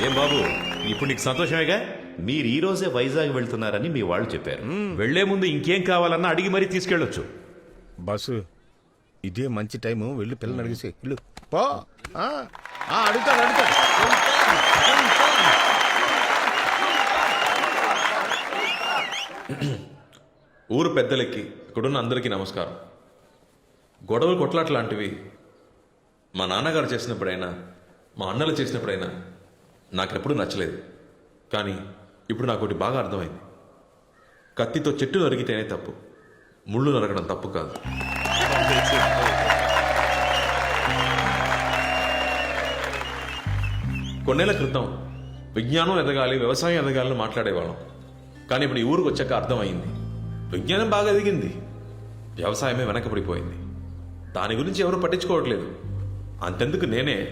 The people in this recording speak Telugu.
ఏం బాబు? ఇప్పుడు నీకు సంతోషమేగా? మీరు ఈ రోజే వైజాగ్ వెళ్తున్నారని మీ వాళ్ళు చెప్పారు. వెళ్ళే ముందు ఇంకేం కావాలన్నా అడిగి మరీ తీసుకెళ్ళొచ్చు. బస్సు ఇదే మంచి టైము. వెళ్ళి పిల్లల్ని అడిగేసి వెళ్ళు. పో. ఆ, ఆ, అడుగుతాడు అడుగుతాడు. ఊరు పెద్దలకి ఇక్కడున్న అందరికీ నమస్కారం. గొడవలు కొట్లాట లాంటివి మా నాన్నగారు చేసినప్పుడైనా మా అన్నలు చేసినప్పుడైనా నాకెప్పుడు నచ్చలేదు. కానీ ఇప్పుడు నాకు ఒకటి బాగా అర్థమైంది. కత్తితో చెట్టు నరికితేనే తప్పు. ముళ్ళు నరకడం తప్పు కాదు. కొన్నేళ్ళ క్రితం విజ్ఞానం ఎదగాలి వ్యవసాయం ఎదగాలని మాట్లాడేవాళ్ళం. కానీ ఇప్పుడు ఈ ఊరికి వచ్చాక అర్థమైంది. విజ్ఞానం బాగా ఎదిగింది. వ్యవసాయమే వెనకబడిపోయింది. దాని గురించి ఎవరు పట్టించుకోవట్లేదు. అంతెందుకు నేనే